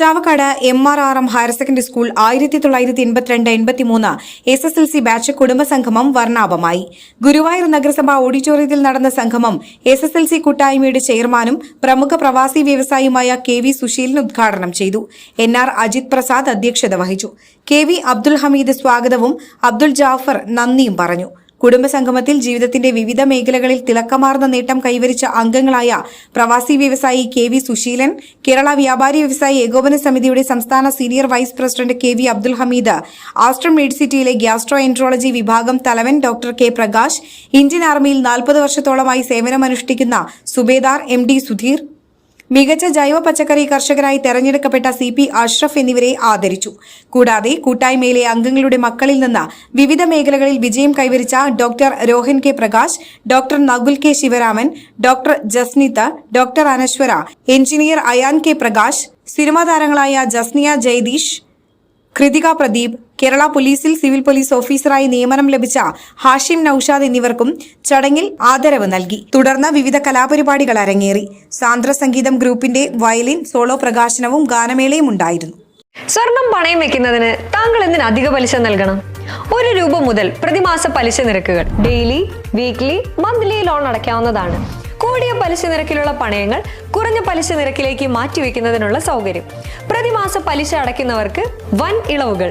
Chavakkad M R R M higher secondary school ആയിരത്തി തൊള്ളായിരത്തി എൺപത്തിരണ്ട് എൺപത്തിമൂന്ന് S S L C batch കുടുംബസംഗമം വർണാഭമായി. ഗുരുവായൂർ നഗരസഭ ഓഡിറ്റോറിയത്തിൽ നടന്ന സംഗമം എസ് എസ് എൽ സി കൂട്ടായ്മയുടെ ചെയർമാനും പ്രമുഖ പ്രവാസി വ്യവസായിയുമായ കെ വി സുശീലൻ ഉദ്ഘാടനം ചെയ്തു. എൻ ആർ അജിത് പ്രസാദ് അധ്യക്ഷത വഹിച്ചു. കെ വി അബ്ദുൽ ഹമീദ് സ്വാഗതവും അബ്ദുൽ ജാഫർ നന്ദിയും പറഞ്ഞു. കുടുംബസംഗമത്തിൽ ജീവിതത്തിന്റെ വിവിധ മേഖലകളിൽ തിളക്കമാർന്ന നേട്ടം കൈവരിച്ച അംഗങ്ങളായ പ്രവാസി വ്യവസായി കെ വി സുശീലൻ കേരള വ്യാപാരി വ്യവസായി ഏകോപന സമിതിയുടെ സംസ്ഥാന senior vice president K V Abdul Hameed Aster മെഡിസിറ്റിയിലെ gastroenterology വിഭാഗം തലവൻ ഡോക്ടർ കെ പ്രകാശ് ഇന്ത്യൻ ആർമിയിൽ നാൽപ്പത് വർഷത്തോളമായി സേവനമനുഷ്ഠിക്കുന്ന സുബേദാർ എം ഡി സുധീർ മികച്ച ജൈവ പച്ചക്കറി കർഷകരായി തെരഞ്ഞെടുക്കപ്പെട്ട സി പി അഷ്റഫ് എന്നിവരെ ആദരിച്ചു. കൂടാതെ കൂട്ടായ്മയിലെ അംഗങ്ങളുടെ മക്കളിൽ നിന്ന് വിവിധ മേഖലകളിൽ വിജയം കൈവരിച്ച doctor Rohan K Prakash doctor Nakul K Sivaraman doctor Jasnitha doctor Anaswara engineer Ayaan K Prakash cinema താരങ്ങളായ ജസ്നിയ ജയദീഷ് കൃതിക പ്രദീപ് കേരള പോലീസിൽ സിവിൽ പോലീസ് ഓഫീസറായി നിയമനം ലഭിച്ച ഹാഷിം നൌഷാദ് എന്നിവർക്കും ചടങ്ങിൽ ആദരവ് നൽകി. തുടർന്ന് വിവിധ കലാപരിപാടികൾ അരങ്ങേറി. സാന്ദ്ര സംഗീതം ഗ്രൂപ്പിന്റെ വയലിൻ സോളോ പ്രകാശനവും ഗാനമേളയും ഉണ്ടായിരുന്നു. സ്വർണം പണയം വെക്കുന്നതിന് താങ്കൾ എന്തിന് അധിക പലിശ നൽകണം? ഒരു രൂപ മുതൽ പ്രതിമാസ പലിശ നിരക്കുകൾ. ഡെയിലി വീക്ക്ലി മന്ത്ലി ലോൺ അടയ്ക്കാവുന്നതാണ്. കൂടിയ പലിശ നിരക്കിലുള്ള പണയങ്ങൾ കുറഞ്ഞ പലിശ നിരക്കിലേക്ക് മാറ്റിവെക്കുന്നതിനുള്ള സൗകര്യം. പ്രതിമാസ പലിശ അടയ്ക്കുന്നവർക്ക് വൻ ഇളവുകൾ.